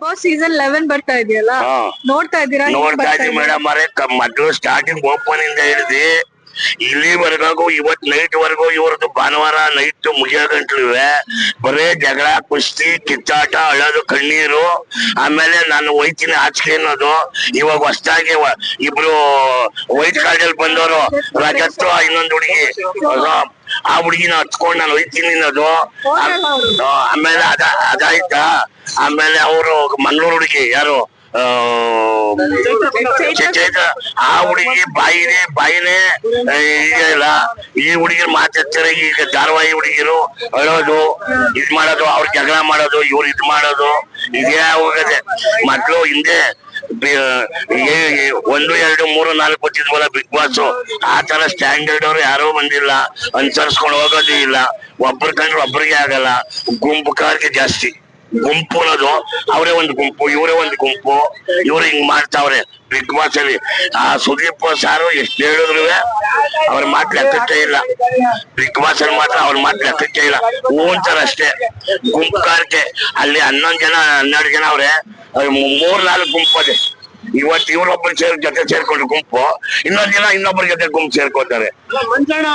Boss season eleven ಬರ್ತಾ ಇದೆಯಲ್ಲ? ನೋಡ್ತಾ ಇದ್ದೀರಾ ನೋಡ್ತಾ ಇದ್ದೀವಿ ಇದೆ? ಮೇಡಮ್ ಅರೆ ಮೊದಲು ಸ್ಟಾರ್ಟಿಂಗ್ ಓಪನ್ ಇಂದ ಹಿಡಿದು ಇಲ್ಲಿವರೆಗೂ, ಇವತ್ ನೈಟ್ ವರೆಗೂ ಇವ್ರದ್ದು ಭಾನುವಾರ ನೈಟ್ ಮುಗಿಯೋ ಗಂಟ್ಲಿವೆ ಬರೇ ಜಗಳ, ಕುಸ್ತಿ, ಕಿತ್ತಾಟ, ಅಳೋದು ಕಣ್ಣೀರು. ಆಮೇಲೆ ನಾನು ಒಯ್ತೀನಿ ಆಚೆ ಅನ್ನೋದು. ಇವಾಗ ಹೊಸ್ದಾಗಿ ಇಬ್ರು ವೈಟ್ ಕಾರ್ಡಲ್ಲಿ ಬಂದವರು ರಜತ್ ಇನ್ನೊಂದು ಹುಡುಗಿ. ಆ ಹುಡುಗಿನ ಹಚ್ಕೊಂಡ್ ನಾನು ಒಯ್ತೀನಿ ಅನ್ನೋದು. ಆಮೇಲೆ ಅದ, ಅದಾಯ್ತಾ? ಆಮೇಲೆ ಅವರು ಮಂಗಳೂರು ಹುಡುಗಿ, ಯಾರು? ಚೈತ್ರ- ಆ ಹುಡುಗಿ ಬಾಯಿನೇ ಬಾಯಿನೇ ಈಗ ಇಲ್ಲ. ಈ ಹುಡುಗಿರ್ ಮಾತಾಡ್ತಾರೆ ಈಗ ಧಾರವಾಹಿ ಹುಡುಗಿರು ಅಳೋದು ಇದ್ ಮಾಡೋದು ಅವ್ರ ಜಗಳ ಮಾಡೋದು ಇವ್ರು ಇದ್ ಮಾಡೋದು ಇದೇ ಹೋಗದೆ. ಮೊದ್ಲು ಹಿಂದೆ ಒಂದು ಎರಡು ಮೂರು ನಾಲ್ಕು ಬರ್ತಿದ್ವಲ್ಲ ಬಿಗ್ ಬಾಸ್ ಆ ತರ ಸ್ಟ್ಯಾಂಡರ್ಡ್ ಅವ್ರು ಯಾರೋ ಬಂದಿಲ್ಲ. ಅನುಸರಿಸ್ಕೊಂಡು ಹೋಗೋದೇ ಇಲ್ಲ. ಒಬ್ರು ಕಂಡ್ರೆ ಒಬ್ರಿಗೆ ಆಗಲ್ಲ. ಗುಂಪು ಕಾರ್ಗೆ ಜಾಸ್ತಿ. ಗುಂಪು ಅನ್ನೋದು, ಅವರೇ ಒಂದು ಗುಂಪು, ಇವರೇ ಒಂದು ಗುಂಪು, ಇವ್ರು ಹಿಂಗ್ ಮಾಡ್ತಾವ್ರೆ. ಬಿಗ್ ಬಾಸ್ ಅಲ್ಲಿ. ಆ ಸುದೀಪ್ ಸಾರು ಎಷ್ಟು ಹೇಳಿದ್ರು ಅವ್ರ ಮಾತು ಲೆಕ್ಕಕ್ಕೆ ಇಲ್ಲ. ಬಿಗ್ ಬಾಸ್ ಅಲ್ಲಿ ಮಾತ್ರ ಅವ್ರ ಮಾತು ಲೆಕ್ಕಕ್ಕೆ ಇಲ್ಲ. ಹೂ ಅಂತಾರ ಅಷ್ಟೇ. ಗುಂಪುಗಾರಿಕೆ. ಅಲ್ಲಿ ಹನ್ನೊಂದ್ ಜನ, ಹನ್ನೆರಡು ಜನ ಅವ್ರ್. ಮೂರ್ ನಾಲ್ಕು ಗುಂಪು ಅದೇ. ಇವತ್ತು ಇವನೊಬ್ಬರು ಸೇರ್ ಜೊತೆ ಸೇರ್ಕೊಂಡು ಗುಂಪು ಇನ್ನೊಂದ್ ದಿನ ಇನ್ನೊಬ್ಬರ ಜೊತೆ ಗುಂಪು ಸೇರ್ಕೋತಾರೆ. ಮಂಜಣ್ಣ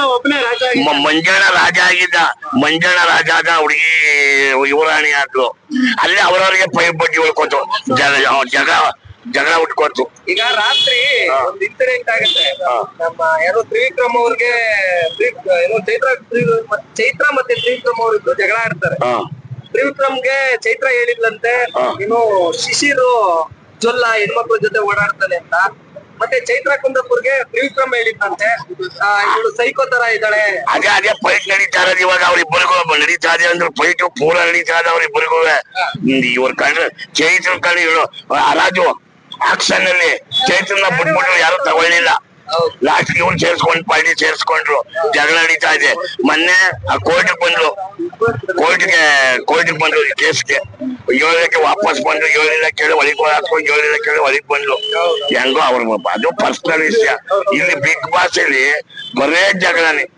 ರಾಜ ಆಗಿದ್ದ. ಮಂಜಣ್ಣ ರಾಜ ಆದ ಹುಡುಗಿ ಯುವರಾಣಿ ಆದ್ಲು. ಅಲ್ಲಿ ಅವರವರಿಗೆ ಪೈ ಬಡ್ಡಿ ಉಳ್ಕೋತು. ಜಗ ಜಗ ಜಗಳ ಉಟ್ಕೋತು. ಈಗ ರಾತ್ರಿ ಒಂದ್ ಇನ್ಸಿಡೆಂಟ್ ಆಗುತ್ತೆ ನಮ್ಮ ಏನೋ ತ್ರಿವಿಕ್ರಮ್ ಅವ್ರಿಗೆ ಏನೋ ಚೈತ್ರ ಚೈತ್ರ ಮತ್ತೆ ತ್ರಿವಿಕ್ರಮ್ ಅವ್ರದ್ದು ಜಗಳ ಆಡ್ತಾರೆ. ತ್ರಿವಿಕ್ರಮ್ಗೆ ಚೈತ್ರ ಹೇಳಿದ್ಲಂತೆ. ಇನ್ನು ಶಿಶಿರು ಜೊಲ್ಲ ಹೆಣ್ಮಕ್ಳ ಜೊತೆ ಓಡಾಡ್ತಾನೆ ಅಂತ. ಮತ್ತೆ ಚೈತ್ರ ಕುಂದಪುರ್ಗೆ ತ್ರಿವಿಕ್ರಮ್ ಹೇಳಿದ್ನಂತೆ. ಆ, ಇವಳು ಸೈಕೋ ತರ ಇದ್ದಾಳೆ. ಅದೇ ಅದೇ ಫೈಟ್ ನಡೀತಾ ಇರೋದು ಇವಾಗ. ಅವ್ರಿಬ್ಬರಿಗೂ ನಡೀತಾ ಇದೆ ಅಂದ್ರೆ ಫೈಟ್ ಪೂರ ನಡೀತಾ ಇದೆ ಅವ್ರಿಬ್ಬರಿಗೂ. ಇವ್ರ ಕಂಡ್ರೆ ಚೈತ್ರ ಕಂಡು ಇವಳು ರಾಜು ಆಕ್ಷನ್ ಅಲ್ಲಿ. ಚೈತ್ರನ ಬಿಟ್ಬಿಟ್ಟು ಯಾರು ತಗೊಳ್ಳಿಲ್ಲ. ಲಾಸ್ಟ್ ಇವ್ನು ಸೇರ್ಸ್ಕೊಂಡ್ ಪಾರ್ಟಿ ಸೇರ್ಸ್ಕೊಂಡ್ರು. ಜಗಳ ನಡೀತಾ ಇದೆ. ಮೊನ್ನೆ ಆ ಕೋರ್ಟ್ ಬಂದ್ರು. ಕೋರ್ಟ್ಗೆ ಕೋರ್ಟ್ಗೆ ಬಂದ್ರು ಕೇಸ್ಗೆ ಏಳಕ್ಕೆ ವಾಪಸ್ ಬಂದ್ರು. ಏಳಿಲ್ಲ ಕೇಳಿ ಒಳಗೆ ಹಾಕೊಂಡು ಏಳಿಲ್ಲ ಕೇಳಿ ಒಳಗೆ ಬಂದ್ರು. ಹೆಂಗೋ ಅವ್ರ ಅದು ಪರ್ಸನಲ್ ವಿಷಯ. ಇಲ್ಲಿ ಬಿಗ್ ಬಾಸ್ ಅಲ್ಲಿ ಬರೇ ಜಗಳನೆ.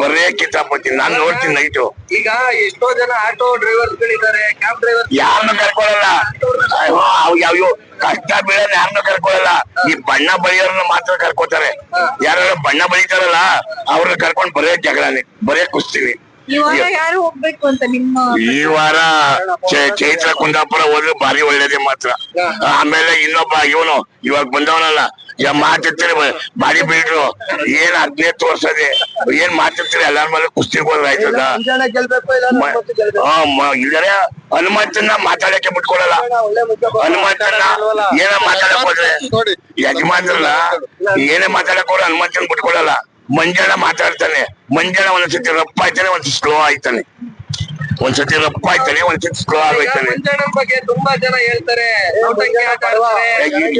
ಬರೇ ಕಿತಾಪತಿ ನಾನ್ ನೋಡ್ತೀನಿ ನೈಟು. ಈಗ ಎಷ್ಟೋ ಜನ ಆಟೋ ಡ್ರೈವರ್ಸ್ ಗಳಿದ್ದಾರೆ ಕ್ಯಾಬ್ ಡ್ರೈವರ್ ಯಾರನ್ನು ಕರ್ಕೊಳಲ್ಲ. ಅಯ್ಯೋ, ಯಾವ ಕಷ್ಟ ಬೀಳೋದ್ ಯಾರನ್ನು ಕರ್ಕೊಳ್ಳಲ್ಲ ಈ ಬಣ್ಣ ಬಳಿಯೋರ್ನ ಮಾತ್ರ ಕರ್ಕೋತಾರೆ. ಯಾರು ಬಣ್ಣ ಬಳಿತಾರಲ್ಲ ಅವ್ರನ್ನ ಕರ್ಕೊಂಡ್ ಬರೇ ಜಗಳನೆ. ಬರೇ ಕುಸ್ತೀವಿ. ಈ ವಾರ ಯಾರು ಹೋಗ್ಬೇಕು ಅಂತ ನಿಮ್ಮ ಈ ವಾರ ಚೈ- ಚೈತ್ರ ಕುಂದಾಪುರ ಹೋದ್ರೆ ಭಾರಿ ಒಳ್ಳೇದೇ ಮಾತ್ರ. ಆಮೇಲೆ ಇನ್ನೊಬ್ಬ ಇವನು ಇವಾಗ ಬಂದವನಲ್ಲ. ಈಗ ಮಾತಿರ್ತೀರಿ ಬಾಡಿ ಬಿಲ್ಡ್ರು. ಏನ್ ಹದಿನೈದು ತೋರ್ಸದೆ ಏನ್ ಮಾತಿರ್ತೀರಿ ಎಲ್ಲಾರ ಮೇಲೆ ಕುಸ್ತಿ ಹೋದ್ರೆ ಆಯ್ತದ? ಗೆಲ್ಬೇಕು ಇಲ್ಲ ಮ- ಆ, ಮ- ಇಲ್ದರೆ ಹನುಮಂತನ ಮಾತಾಡಕ್ಕೆ ಬಿಟ್ಕೊಡಲ್ಲ. ಒಳ್ಳೆ ಮುದ್ದೆ ಹನುಮಂತನ ಏನ ಮಾತಾಡಕ್ ಹೋದ್ರೆ? ಯಜಮಾನ್ರಲ್ಲ ಏನೇ ಮಾತಾಡಕ್ ಹೋದ್ರೆ ಹನುಮಂತನ್ ಬಿಟ್ಕೊಡಲ್ಲ. ಮಂಜಣ್ಣ ಮಾತಾಡ್ತಾನೆ. ಮಂಜಣ್ಣ ಒಂದ್ಸತಿ ರಪ್ಪ ಆಯ್ತಾನೆ ಒಂದ್ಸತಿ ಸ್ಲೋ ಆಯ್ತಾನೆ. ಒಂದ್ಸತಿ ರಪ್ಪ ಆಯ್ತಾನೆ ಒಂದ್ಸತಿ ಸ್ಲೋ ಆಗೋಯ್ತಾನೆ ಬಗ್ಗೆ ತುಂಬಾ ಜನ ಹೇಳ್ತಾರೆ.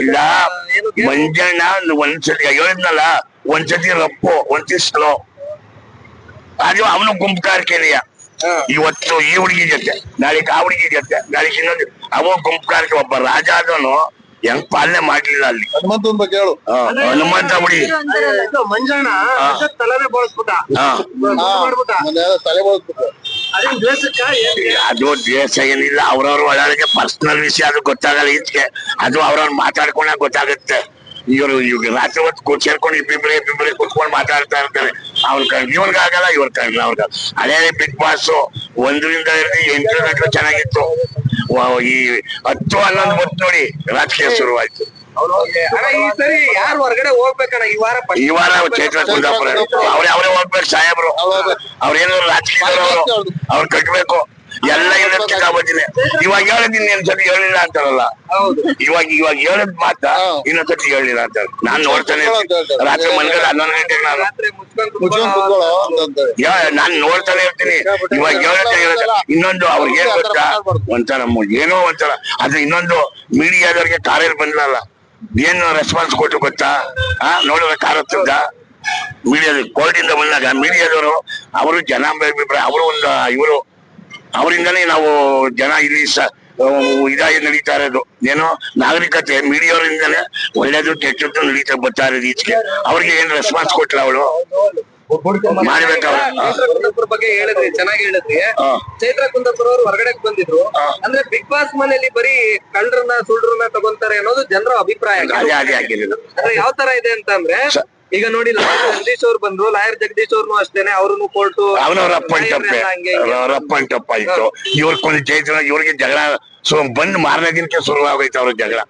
ಇಲ್ಲ. ಮಂಜಣ್ಣ ಒಂದ್ಸತಿ ಹೇಳಿದ್ನಲ್ಲ ಒಂದ್ಸತಿ ರಪ್ಪು ಒಂದ್ಸತಿ ಸ್ಲೋ ಅದು ಅವನು ಗುಂಪುಗಾರಿಕೆನೆಯ. ಇವತ್ತು ಈ ಹುಡುಗಿ ಜೊತೆ ನಾಳೆ ಆ ಹುಡುಗಿ ಜೊತೆ ನಾಳೆ ಇನ್ನೊಂದು ಅವ ಗುಂಪುಗಾರಿಕೆ ಒಬ್ಬ ರಾಜ ಆದವನು. ಹೆಂಗ್ ಪಾಲನೆ ಮಾಡ್ಲಿಲ್ಲ ಅಲ್ಲಿ? ಹನುಮಂತನ್ ಬಗ್ಗೆ ಹೇಳು. ಆ, ಹನುಮಂತ ಬಿಡಿ. ಅಂತಾರಲ್ಲ. ಇದು ಮಂಜಣ್ಣ ರಜತ್ ತಲೆನೇ ಬೋಳಿಸ್ಬಿಟ್ಟ. ಹಾ. ಮಾಡ್ಬಿಟ್ಟ. ಮೊನ್ನೆ ಯಾರೋ ತಲೆ ಬಳಸ್ಬಿಟ್ರು. ಅದೇನ್ ದ್ವೇಷಕ್ಕ ಏನ್? ಅದು ದ್ವೇಷ ಏನಿಲ್ಲ ಅವ್ರವ್ರ ಒಳಗೆ ಪರ್ಸನಲ್ ವಿಷಯ ಅದು ಗೊತ್ತಾಗಲ್ಲ ಈಚೆಗೆ. ಅದು ಅವ್ರವ್ರ ಮಾತಾಡ್ಕೊಂಡ ಗೊತ್ತಾಗುತ್ತೆ. ಇವರು ಇವಾಗ ರಾತ್ರಿ ಹೊತ್ತು ಕೂತ್ ಸೇರ್ಕೊಂಡು ಇಬ್ಬಿಬ್ರೆ ಇಬ್ಬಿಬ್ರೆ ಕುತ್ಕೊಂಡು ಮಾತಾಡ್ತಾ ಇರ್ತಾರೆ. ಅವ್ರ ಕಣ್ ಇವ್ರಿಗಾಗಲ್ಲ ಇವ್ರ ಕಣ್ಣ ಅವ್ರಿಗಾಗಲ್ಲ. ಅದೇ ಬಿಗ್ ಬಾಸ್ ಒಂದರಿಂದ ಹಿಡಿದು ಎಂಟ್ರಿ ಗಂಟೆ ಚೆನ್ನಾಗಿತ್ತು. ಈ ಹತ್ತು ಹನ್ನೊಂದು ಹೊತ್ತು ನೋಡಿ ರಾಜಕೀಯ ಶುರುವಾಯ್ತು. ಅಣ್ಣ ಈ ಸರಿ ಯಾರು ಹೊರಗಡೆ ಹೋಗ್ಬೇಕಣ್ಣ? ಈ ವಾರ ಈ ವಾರ ಚೈತ್ರ ಕುಂದಾಪುರ. ಅವ್ರೇ ಅವ್ರೆ ಹೋಗ್ಬೇಕು ಸಾಹೇಬ್ರು. ಅವ್ರೇನು ರಾಜಕೀಯ ಅವ್ರು ಕಟ್ಬೇಕು. ಎಲ್ಲ ಇಲ್ಲ ಕಿತಾಬದ್ದಿನೇ ಇವಾಗ ಹೇಳಿದ್ದೀನಿ ಸತಿ ಹೇಳಿಲ್ಲ ಅಂತಾರಲ್ಲ ಹೌದು. ಇವಾಗ ಇವಾಗ ಹೇಳದ್ ಮಾತ ಇನ್ನೊಂದ್ಸತಿ ಹೇಳಿಲ್ಲ ಅಂತ ನಾನ್ ನೋಡ್ತಾನೆ. ರಾತ್ರಿ ಮನ್ಗಡೆ ಹನ್ನೊಂದು ಗಂಟೆಗೆ ನಾನು. ನಾನ್ ನೋಡ್ತಾನೆ ಇರ್ತೀನಿ. ಇವಾಗ ಹೇಳ ಹೇಳತ್ತೆ ಇನ್ನೊಂದು ಅವ್ರಿಗೆ ಏನ್ ಗೊತ್ತಾ? ಒಂಥರ ಏನೋ ಒಂಥರ. ಆದ್ರೆ ಇನ್ನೊಂದು ಮೀಡಿಯಾದವ್ರಿಗೆ ಕಾರಲ್ಲಿ ಬಂದ್ಲಲ್ಲ ಏನು ರೆಸ್ಪಾನ್ಸ್ ಕೊಟ್ಟು ಗೊತ್ತಾ? ಹಾ ನೋಡಿದ್ರೆ ಕಾರ್ ಹತ್ತಿದ್ದ? ಮೀಡಿಯಾದ ಕೋರ್ಟಿಂದ ಬಂದಾಗ ಮೀಡಿಯಾದವರು ಅವರು ಜನಾಭಿಪ್ರಾಯ ಅವರು ಒಂದು ಇವರು ಅವರಿಂದನೇ ನಾವು ಜನ ಇಲ್ಲಿ ಸ ಇದಾಗಿ ನಡೀತಾ ಇರೋದು. ಏನೋ ನಾಗರಿಕತೆ ಮೀಡಿಯಾವರಿಂದನೇ ಒಳ್ಳೇದು ಕೆಟ್ಟದ್ದು ನಡೀತಾ ಬರ್ತಾ ಇರೋದು ಈಚೆಗೆ. ಅವ್ರಿಗೆ ಏನ್ ರೆಸ್ಪಾನ್ಸ್ ಕೊಟ್ಲ ಅವಳು? ಮಾಡ್ಬೇಕಲ್ಲ ಚೈತ್ರ ಕುಂದಾಪುರ ಬಗ್ಗೆ ಹೇಳಿದ್ರಿ ಚೆನ್ನಾಗಿ ಹೇಳಿದ್ರಿ. ಚೈತ್ರ ಕುಂದಾಪುರ ಅವರು ಹೊರಗಡೆ ಬಂದಿದ್ರು ಅಂದ್ರೆ ಬಿಗ್ ಬಾಸ್ ಮನೆಯಲ್ಲಿ ಬರೀ ಕಳ್ಳರನ್ನ ಸುಳ್ಳರನ್ನ ತಗೊಂತಾರೆ ಅನ್ನೋದು ಜನರ ಅಭಿಪ್ರಾಯ. ಯಾವ ತರ ಇದೆ ಅಂತ ಅಂದ್ರೆ ಈಗ ನೋಡಿ ಲಾಯರ್ ಜಗದೀಶ್ ಅವ್ರು ಬಂದ್ರು. ಲಾಯರ್ ಜಗದೀಶ್ ಅವ್ರು ಅಷ್ಟೇನೆ ಅವ್ರನ್ನು ಕೋರ್ಟ್ ಅವನ ರಪ್ಪ ಅಂಡ್ ಟಪ್ಪೆ ರಪ್ಪ ಅಂಡ್ ಟಪ್ಪ ಆಯ್ತು ಇವ್ರಕ್ಕೊಂದು ಚೈತ್ರ ಇವ್ರಿಗೆ ಜಗಳ ಸೊ ಬಂದ್ ಮಾರನೇ ದಿನಕ್ಕೆ ಶುರು ಆಗೋಯ್ತು ಅವ್ರ ಜಗಳ.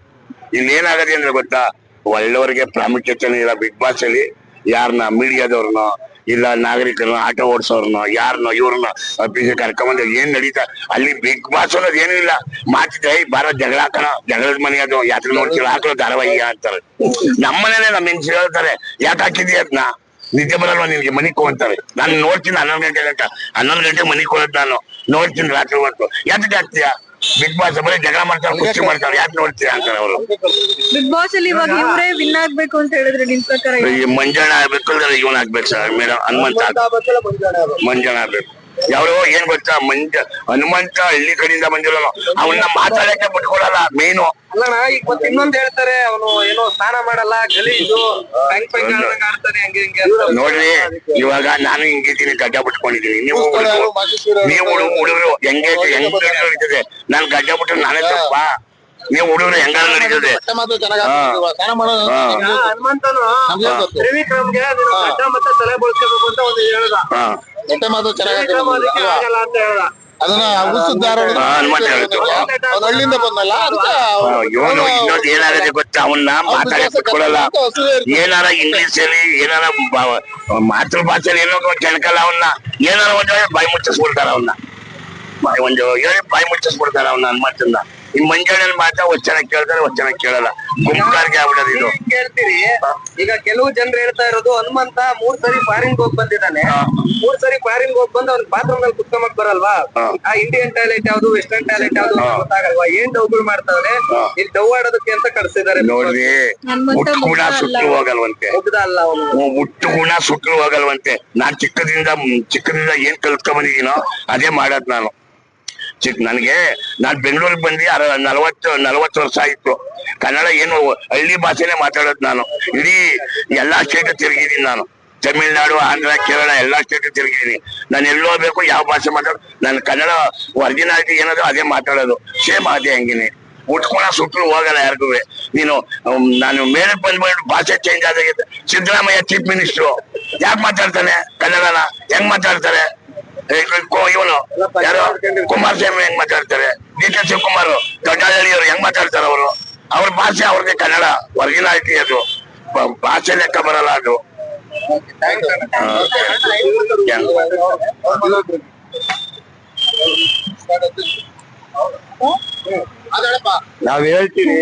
ಇನ್ನೇನಾಗದೆ ಅಂದ್ರೆ ಗೊತ್ತಾ? ಒಳ್ಳೆಯವರಿಗೆ ಪ್ರಾಮುಖ್ಯತೆ ಇಲ್ಲ ಬಿಗ್ ಬಾಸ್ ಅಲ್ಲಿ ಯಾರನ್ನ ಮೀಡಿಯಾದವ್ರನ್ನ ಇಲ್ಲ ನಾಗರಿಕರು ಆಟೋ ಓಡಿಸೋರ್ನ ಯಾರನ್ನ ಇವ್ರನ್ನ ಅಫೀಸ್ ಕರ್ಕೊಂಬಂದು ಏನ್ ನಡೀತಾ? ಅಲ್ಲಿ ಬಿಗ್ ಬಾಸ್ ಅನ್ನೋದು ಏನೂ ಇಲ್ಲ. ಮಾತಿದ್ರೆ ಬಾರ ಜಗಳ ಹಾಕೋಣ. ಜಗಳದ ಮನೆ ಅದು. ಯಾತ್ರೆ ನೋಡ್ತೀವಿ ಹಾಕೋ ಧಾರಾವಾಹಿ ಅಂತಾರೆ. ನಮ್ಮನೇನೆ ನಮ್ಮ ಹೆಂಗ್ ಹೇಳ್ತಾರೆ ಯಾಕೆ ಹಾಕಿದ್ಯಾ ಅದನ್ನ ನಿದ್ದೆ ಬರಲ್ವಾ ನಿನ್ಗೆ? ಮನಿ ಅಂತಾರೆ. ನಾನು ನೋಡ್ತೀನಿ ಹನ್ನೊಂದು ಗಂಟೆ ಗಂಟ. ಹನ್ನೊಂದು ಗಂಟೆ ಮನಿ ಕೊಡೋದು ನಾನು. ನೋಡ್ತೀನಿ ರಾತ್ರಿ ಹೊತ್ತು. ಯಾತ್ರೆ ಹಾಕ್ತೀಯಾ? ಬಿಗ್ ಬಾಸ್ ಬರೀ ಜಗಳ ಮಾಡ್ತಾರೆ ಖುಷಿ ಮಾಡ್ತಾರೆ. ಯಾಕೆ ನೋಡ್ತೀರಾ ಅಂತಾರೆ ಅವರು. ಬಿಗ್ ಬಾಸ್ ಅಲ್ಲಿ ಇವಾಗ ಇವರೇ ವಿನ್ ಆಗ್ಬೇಕು ಅಂತ ಹೇಳಿದ್ರೆ ನಿಮ್ ಪ್ರಕಾರ? ಈ ಮಂಜಾಣ ಆಗ್ಬೇಕು ಅಂದ್ರೆ ಇವನ್ ಆಗ್ಬೇಕು ಸರ್ ಮೇಡಮ್ ಹನುಮಂತ ಮಂಜಾಣ ಆಗ್ಬೇಕು ಯಾರು ಏನ್ ಗೊತ್ತಾ ಮಂಜ ಹನುಮಂತ ಹಳ್ಳಿ ಕಡೆಯಿಂದ ಬಂದಿರೋನು. ಅವನ್ನ ಮಾತಾಡಕ್ಕೆ ಬಿಟ್ಕೊಡಲ್ಲ ಮೇನು ಅಲ್ಲಣ್ಣ ಈಗ ಮತ್ತೆ ಇನ್ನೊಂದ್ ಹೇಳ್ತಾರೆ ಅವನು ಏನೋ ಸ್ನಾನ ಮಾಡಲ್ಲ ಗಲೀಜು ಪೆಂಗ್ ಪೆಂಗ್ ಆಡ್ದಂಗ್ ಆಡ್ತಾನೆ ಹಂಗೆ ಹಿಂಗೆ ಅಂತ. ನೋಡ್ರಿ ಇವಾಗ ನಾನು ಹಿಂಗಿದ್ದೀನಿ ಗಡ್ಡ ಬಿಟ್ಕೊಂಡಿದ್ದೀನಿ. ನೀವು ಹುಡುಗ್ರು- ನೀವು ಹುಡುಗ ಹುಡುಗರು ಹೆಂಗೆ ಹೆಂಗ್ ನಾನು ನಾನ್ ಗಡ್ಡ ಬಿಟ್ಟು ನಾನೇ ತಪ್ಪ? ನೀವು ಹುಡುಗರು ಹೆಂಗಾರ ನಡೀತದೆ ಚೆನ್ನಾಗ್ ಹೇಳ್ದ. ಅದನ್ನ ಹಳ್ಳಿಯಿಂದ ಬಂದಲ್ಲ ಇವನು ಇನ್ನೊಂದು ಏನಾಗದೆ ಗೊತ್ತಾ? ಅವನ್ನ ಮಾತಾಡಕ್ ಬಿಟ್ಕೊಡಲ್ಲ. ಏನಾರ ಇಂಗ್ಲಿಷ್ ಅಲ್ಲಿ ಏನಾರ ಮಾತೃ ಭಾಷೆಯಲ್ಲಿ ಏನೋ ಕೆಣಕಲ್ಲ ಅವನ್ನ. ಏನಾರ ಒಂದು ಹೇಳಿ ಬಾಯಿ ಮುಚ್ಚಿಸ್ಬಿಡ್ತಾರ ಅವನ್ನ. ಒಂದು ಹೇಳಿ ಬಾಯಿ ಮುಚ್ಚಿಸ್ಬಿಡ್ತಾರ ಅವನ್ನ ಹನುಮಂತನ್ನ ಈ ಮಂಜಾಳಲ್ಲಿ ಮಾತ್ರ ವಚನ ಕೇಳ್ತಾರೆ ವಚನ ಕೇಳಲ್ಲ. ಗುಂಪಾರಿಗೆ ಆಗ್ಬಿಡೋದು ಇದು. ಕೇಳ್ತೀರಿ? ಈಗ ಕೆಲವು ಜನರು ಹೇಳ್ತಾ ಇರೋದು ಹನುಮಂತ ಮೂರ್ ಸರಿ ಫಾರಿನ್ ಹೋಗ್ ಬಂದಿದ್ದಾನೆ. ಮೂರ್ ಸರಿ ಫಾರಿನ್ ಹೋಗ್ ಬಂದು ಅವ್ನ ಬಾತ್ರೂಮ್ನಲ್ಲಿ ಕುತ್ಕೊಂಬಕ್ ಬರಲ್ವಾ? ಆ ಇಂಡಿಯನ್ ಟಾಯ್ಲೆಟ್ ಯಾವ್ದು ವೆಸ್ಟರ್ನ್ ಟಾಯ್ಲೆಟ್ ಯಾವ್ದು ಗೊತ್ತಾಗಲ್ವಾ? ಏನ್ ಡೌಗಳು ಮಾಡ್ತಾವ್ರೆ. ಇಲ್ಲಿ ಡವ್ ಆಡೋದಕ್ಕೆ ಅಂತ ಕಳ್ಸಿದಾರೆ ನೋಡಿ ಹುಟ್ಟು ಗುಣ ಸುಟ್ಟು ಹೋಗಲ್ವಂತೆ ಅಲ್ಲ ಅವನು. ಹುಟ್ಟು ಗುಣ ಸುಟ್ಟು ಹೋಗಲ್ವಂತೆ ನಾನ್ ಚಿಕ್ಕದಿಂದ ಚಿಕ್ಕದಿಂದ ಏನ್ ಕಲ್ತ್ಕೊಂಡ್ ಬಂದಿದ್ದೀನೋ ಅದೇ ಮಾಡೋದ್ ನಾನು. ಚಿಕ್ಕ ನನಗೆ ನಾನು ಬೆಂಗಳೂರಿಗೆ ಬಂದು ನಲವತ್ತು ನಲವತ್ತು ವರ್ಷ ಆಯಿತು. ಕನ್ನಡ ಏನು ಹಳ್ಳಿ ಭಾಷೆನೆ ಮಾತಾಡೋದು ನಾನು. ಇಡೀ ಎಲ್ಲಾ ಸ್ಟೇಟ್ ತಿರುಗಿದ್ದೀನಿ ನಾನು. ತಮಿಳ್ನಾಡು, ಆಂಧ್ರ, ಕೇರಳ ಎಲ್ಲಾ ಸ್ಟೇಟ್ ತಿರುಗಿದ್ದೀನಿ ನಾನು ಎಲ್ಲೋ ಬೇಕು ಯಾವ ಭಾಷೆ ಮಾತಾಡೋ ನಾನು ಕನ್ನಡ ಒರಿಜಿನಾಲಿಟಿ ಏನದು ಅದೇ ಮಾತಾಡೋದು. ಸೇಮ್ ಅದೇ ಹಂಗೇನೆ. ಉಟ್ಕೊಳ ಸುಟ್ಟರು ಹೋಗಲ್ಲ ಯಾರಿಗೂ. ನೀನು ನಾನು ಮೇಲೆ ಬಂದ್ಬಿಟ್ಟು ಭಾಷೆ ಚೇಂಜ್ ಆದಾಗಿದ್ದು ಸಿದ್ದರಾಮಯ್ಯ ಚೀಫ್ ಮಿನಿಸ್ಟ್ರು ಯಾಕೆ ಮಾತಾಡ್ತಾನೆ ಕನ್ನಡನ? ಹೆಂಗ್ ಮಾತಾಡ್ತಾರೆ ಇವನು ಯಾರು? ಕುಮಾರಸ್ವಾಮಿ ಹೆಂಗ್ ಮಾತಾಡ್ತಾರೆ? ಡಿ ಕೆ ಶಿವಕುಮಾರ್ ದೊಡ್ಡಹಳ್ಳಿಯವರು ಹೆಂಗ್ ಮಾತಾಡ್ತಾರೆ ಅವರು? ಅವ್ರ ಭಾಷೆ ಅವ್ರಿಗೆ ಕನ್ನಡ ಒರಿಜಿನಾಲಿಟಿ ಅದು. ಭಾಷೆ ಲೆಕ್ಕ ಬರಲ್ಲ ಅದು. ನಾವ್ ಹೇಳ್ತೀವಿ.